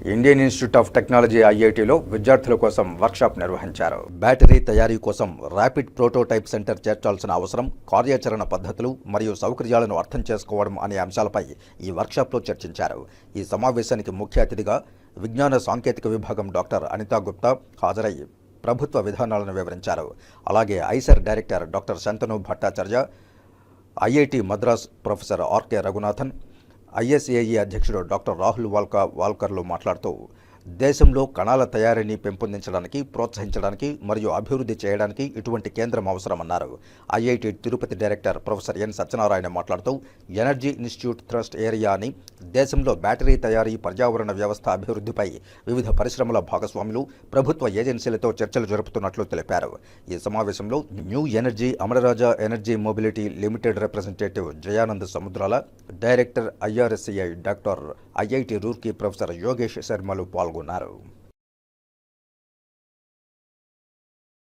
Indian institute of technology ఐఐటిలో విద్యార్థుల కోసం వర్క్షాప్ నిర్వహించారు. బ్యాటరీ తయారీ కోసం ర్యాపిడ్ ప్రోటోటైప్ సెంటర్ చేర్చాల్సిన అవసరం కార్యాచరణ పద్ధతులు మరియు సౌకర్యాలను అర్థం చేసుకోవడం అనే అంశాలపై ఈ వర్క్షాప్లో చర్చించారు. ఈ సమావేశానికి ముఖ్య అతిథిగా విజ్ఞాన సాంకేతిక విభాగం డాక్టర్ అనితా గుప్తా హాజరై ప్రభుత్వ విధానాలను వివరించారు. అలాగే IISER director doctor Shantanu Bhattacharya IIT Madras professor R K Raghunathan ISAE అధ్యక్షుడు డాక్టర్ రాహుల్ వాల్కా వాల్కర్లు మాట్లాడుతూ దేశంలో కణాల తయారీని పెంపొందించడానికి ప్రోత్సహించడానికి మరియు అభివృద్ధి చేయడానికి ఇటువంటి కేంద్రం అవసరమన్నారు. IIT Tirupati director professor N Satyanarayana మాట్లాడుతూ ఎనర్జీ ఇన్స్టిట్యూట్ ట్రస్ట్ ఏరియా అని దేశంలో బ్యాటరీ తయారీ పర్యావరణ వ్యవస్థ అభివృద్ధిపై వివిధ పరిశ్రమల భాగస్వాములు ప్రభుత్వ ఏజెన్సీలతో చర్చలు జరుపుతున్నట్లు తెలిపారు. ఈ సమావేశంలో new energy Amararaja energy mobility limited representative Jayanand Samudrala director IRSCI doctor IIT Roorkee professor Yogesh శర్మలు పాల్గొన్నారు. Bolsonaro.